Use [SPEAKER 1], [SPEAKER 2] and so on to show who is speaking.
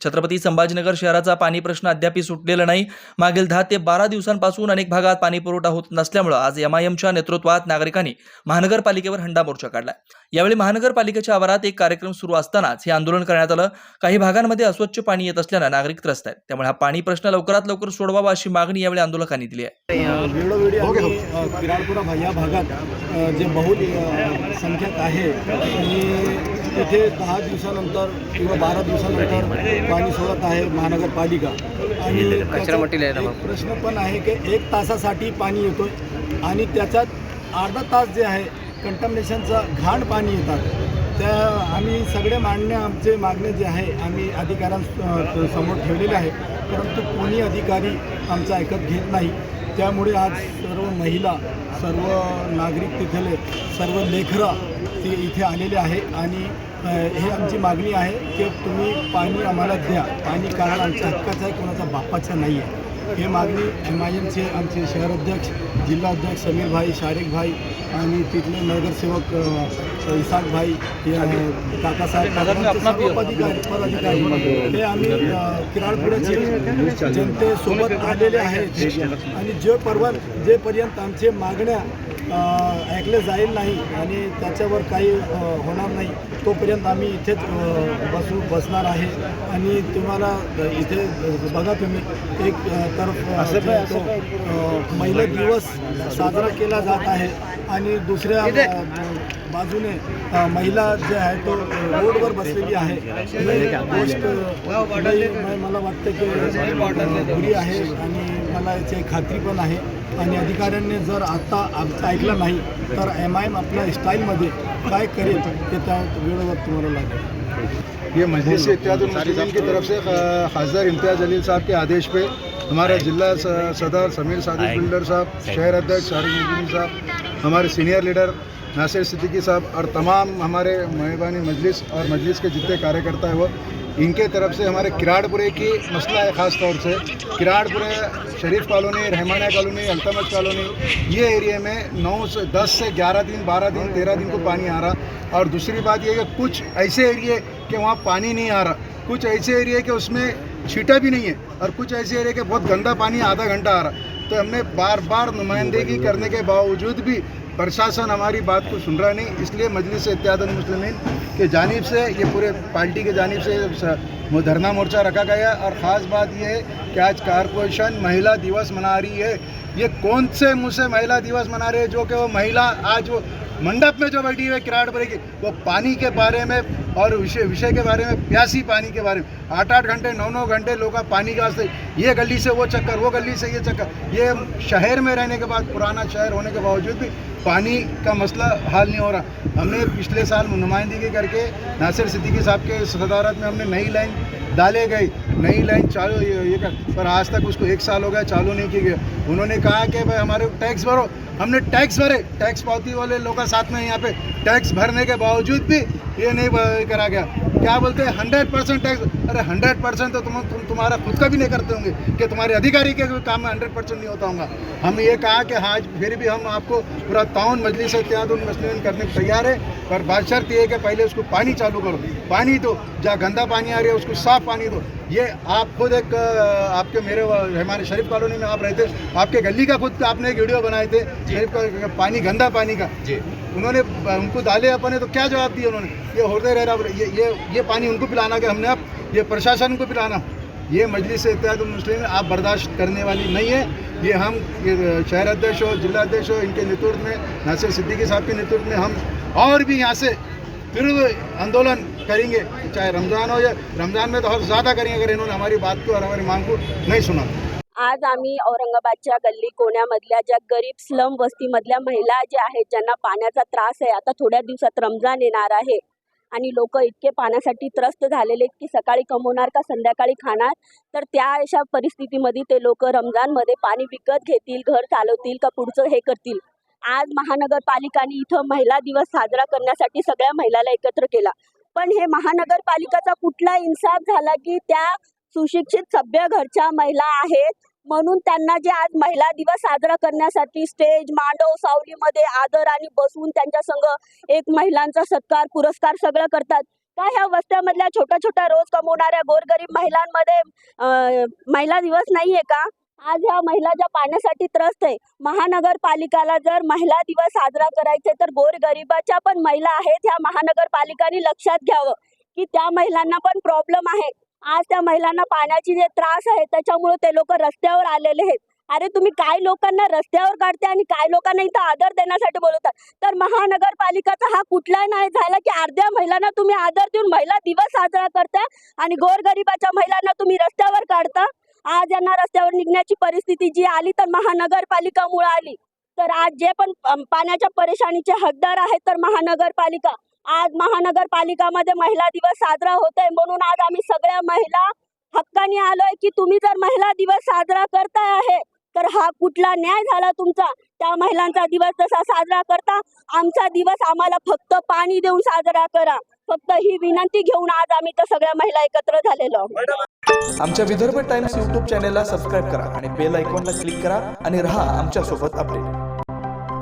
[SPEAKER 1] छत्रपती संभाजीनगर शहराचा पाणी प्रश्न अद्याप सुटलेला नाही. मागील दहा ते बारा दिवसांपासून अनेक भागात पाणी पुरवठा होत नसल्यामुळे आज एमआयएमच्या नेतृत्वात नागरिकांनी महानगरपालिकेवर हंडा मोर्चा काढला यावेळी महानगरपालिकेच्या आवारात एक कार्यक्रम सुरू असतानाच हे आंदोलन करण्यात आलं. काही भागांमध्ये अस्वच्छ पाणी येत असल्यानं नागरिक त्रस्त आहेत. त्यामुळे हा पाणी प्रश्न लवकरात लवकर सोडवावा अशी मागणी यावेळी आंदोलकांनी दिली आहे.
[SPEAKER 2] किराडपुरा भा- या भागात जे बहुल अ, संख्याक आहे आणि तिथे दहा दिवसानंतर किंवा बारा दिवसानंतर पाणी सोडत आहे महानगरपालिका. आणि प्रश्न पण आहे की एक तासासाठी पाणी येतोय आणि त्याच्यात अर्धा तास जे आहे कंटमिनेशनचं घाण पाणी येतात. त्या आम्ही सगळे मांडणे आमचे मागणे जे आहे आम्ही अधिकाऱ्यांसमोर ठेवलेले आहे. परंतु कोणी अधिकारी आमचं ऐकत घेत नाही. त्यामुळे आज सर्व महिला सर्व नागरिक तिथले सर्व लेखरं ते इथे आलेले आहे. आणि हे आमची मागणी आहे की तुम्ही पाणी आम्हाला द्या. पाणी कारण आमच्या हक्काचं आहे कोणाचा बापाचा नाही आहे हे मागणी एम आय एमचे आमचे शहराध्यक्ष जिल्हाध्यक्ष समीर भाई शारिक भाई आणि तिथले नगरसेवक अ, इसाक भाई हे, अ, काकासाहेब सर्व पदाधिकारी पदाधिकारी. हे आम्ही किराडपुराचे जनतेसोबत आलेले आहेत. आणि जे पर्व जेपर्यंत आमचे मागण्या ऐकले जाईल नाही आणि त्याच्यावर काही होणार नाही तोपर्यंत आम्ही इथेच बसू बसणार आहे. आणि तुम्हाला इथे बघा तुम्ही एक तरफ अ, जे तो, अ, महिला दिवस साजरा केला जात आहे. आणि दुसऱ्या बाजूने महिला जे आहे तो रोडवर बसलेली आहे. गोष्ट मला वाटतं की आहे. आणि मला याची खात्री पण आहे. आणि अधिकाऱ्यांनी जर आता आमचं ऐकलं नाही तर एम आय एम आपल्या स्टाईलमध्ये काय करेल ते त्या वेळेवर तुम्हाला लागेल.
[SPEAKER 3] ये मजलिस इत्याद मुस्लिमीन की तरफ से खासदार इम्तियाज़ अलील साहब के आदेश पे हमारा जिला स- सदर समीर सादिक बिल्डर साहब शहर अध्यक्ष नजमी साहब हमारे सीनियर लीडर नासिर सिद्दीकी साहब और तमाम हमारे मेहरबानी मजलिस और मजलिस के जितने कार्यकर्ता हैं वो इनके तरफ़ से हमारे किराड़पुरे की मसला है ख़ास तौर से। Kiradpure Sharif colony, Rahmania colony Altamaz colony, ये एरिया में नौ से दस से ग्यारह दिन, बारह दिन, तेरह दिन को पानी आ रहा। और दूसरी बात ये कि कुछ ऐसे एरिए कि वहाँ पानी नहीं आ रहा। कुछ ऐसे एरिए कि उसमें छीटा भी नहीं है और कुछ ऐसे एरिए के बहुत गंदा पानी आधा घंटा आ रहा। तो हमने बार बार नुमाइंदगी करने के बावजूद भी प्रशासन हमारी बात को सुन रहा नहीं, इसलिए मजलिस इत्यादन मुस्लिमीन के जानब से, ये पूरे पार्टी के जानब से धरना मोर्चा रखा गया और ख़ास बात यह है कि आज कारपोरेशन महिला दिवस मना रही है। ये कौन से मुझसे महिला दिवस मना रहे हैं, जो कि वो महिला आज वो मंडप में जो बैठी हुई किराड़पुरे की वो पानी के बारे में और विषय विषय के बारे में प्यासी पानी के बारे में। आठ आठ घंटे नौ नौ घंटे लोग पानी के वास्ते ये गली से वो चक्कर वो गली से ये चक्कर। ये शहर में रहने के बाद पुराना शहर होने के बावजूद भी पानी का मसला हल नहीं हो रहा। हमने पिछले साल नुमाइंदगी करके नासिर सिद्दीकी साहब के सदारत में हमने नई लाइन डाले गई नई लाइन चालू ये, कर पर आज तक उसको एक साल हो गया चालू नहीं की गई। उन्होंने कहा कि भाई हमारे टैक्स भरो। हमने टैक्स भरे, टैक्स पावती वाले लोग साथ में यहाँ पे टैक्स भरने के बावजूद भी ये नहीं करा गया। क्या बोलते हैं हंड्रेड परसेंट टैक्स, अरे हंड्रेड परसेंट तो तुम तुम, तुम्हारा खुद का भी नहीं करते होंगे कि तुम्हारे अधिकारी के काम में हंड्रेड परसेंट नहीं होता होगा। हम ये कहा कि हाँ फिर भी हम आपको पूरा ताउन मजलिस इत्याद मसलिन करने को तैयार है, पर बात शर्त ये है कि पहले उसको पानी चालू करो। पानी दो, जहाँ गंदा पानी आ रहा है उसको साफ़ पानी दो। ये आप खुद एक आपके मेरे हमारे शरीफ कॉलोनी में आप रहते आपके गली का खुद आपने एक वीडियो बनाए थे शरीफ का पानी गंदा पानी का। जी। उन्होंने उनको डाले अपने तो क्या जवाब दिया उन्होंने? ये होते रह रहा ये ये ये पानी उनको पिलाना कि हमने अब? ये प्रशासन को पिलाना। ये मजलिस इत्यादि मुस्लिम आप बर्दाश्त करने वाली नहीं है। ये हम ये शहर अध्यक्ष हो जिला अध्यक्ष हो इनके नेतृत्व में नासिर सिद्दीकी साहब के नेतृत्व में हम और भी यहाँ से फिर आंदोलन करेंगे। चाहे रमज़ान हो या रमज़ान में तो और ज़्यादा करेंगे अगर इन्होंने हमारी बात को और हमारी मांग को नहीं सुना।
[SPEAKER 4] आज आम्ही औरंगाबादच्या गल्ली कोण्यामधल्या ज्या गरीब स्लम वस्तीमधल्या महिला ज्या आहेत ज्यांना पाण्याचा त्रास आहे आता थोड्या दिवसात रमजान येणार आहे. आणि लोक इतके पाण्यासाठी त्रस्त झालेले आहेत की सकाळी कमवणार का संध्याकाळी खाणार? तर त्या अशा परिस्थितीमध्ये ते लोक रमजानमध्ये पाणी विकत घेतील घर चालवतील का पुढचं हे करतील? आज महानगरपालिकाने इथं महिला दिवस साजरा करण्यासाठी सगळ्या महिलाला एकत्र केला. पण हे महानगरपालिकाचा कुठला इन्साफ झाला की त्या सुशिक्षित सभ्य घरच्या महिला आहेत? म्हणून त्यांना जे आज महिला दिवस साजरा करण्यासाठी स्टेज मांडव सावलीमध्ये आदर आणि बसवून त्यांच्या संग एक महिलांचा सत्कार पुरस्कार सगळं करतात. का ह्या वस्त्यामधल्या छोट्या छोट्या रोज कमवणाऱ्या गोरगरीब महिलांमध्ये महिला दिवस नाहीये का? आज ह्या महिला ज्या पाण्यासाठी त्रस्त आहे महानगरपालिकाला जर महिला दिवस साजरा करायचे तर गोरगरिबाच्या पण महिला आहेत ह्या महानगरपालिकाने लक्षात घ्यावं की त्या महिलांना पण प्रॉब्लेम आहे. आज त्या महिलांना पाण्याची जे त्रास आहे त्याच्यामुळे ते लोक रस्त्यावर आलेले आहेत. अरे तुम्ही काय लोकांना रस्त्यावर काढते आणि काय लोकांना इथं आदर देण्यासाठी बोलवतात तर महानगरपालिकाचा हा कुठला नाही झाला की अर्ध्या महिलांना तुम्ही आदर देऊन महिला दिवस साजरा करता आणि गोरगरिबाच्या महिलांना तुम्ही रस्त्यावर काढता? आज यांना रस्त्यावर निघण्याची परिस्थिती जी आली तर महानगरपालिकामुळे आली. तर आज जे पण पाण्याच्या परेशानीचे हकदार आहेत तर महानगरपालिका. आज महानगरपालिकामध्ये महिला दिवस साजरा होतोय म्हणून आज आम्ही सगळ्या महिला हक्काने आलोय की तुम्ही जर महिला दिवस साजरा करताय आहे तर हा कुठला न्याय झाला तुमचा? त्या महिलांचा दिवस जसा साजरा करता आमचा दिवस आम्हाला फक्त पाणी देऊन साजरा करा. फक्त ही विनंती घेऊन आज आम्ही तर सगळ्या महिला एकत्र झालेलो आहोत.
[SPEAKER 1] आमच्या विदर्भ टाइम्स यूट्यूब चॅनेलला सबस्क्राईब करा आणि बेल आयकॉनला क्लिक करा आणि रहा आमच्यासोबत अपडेट.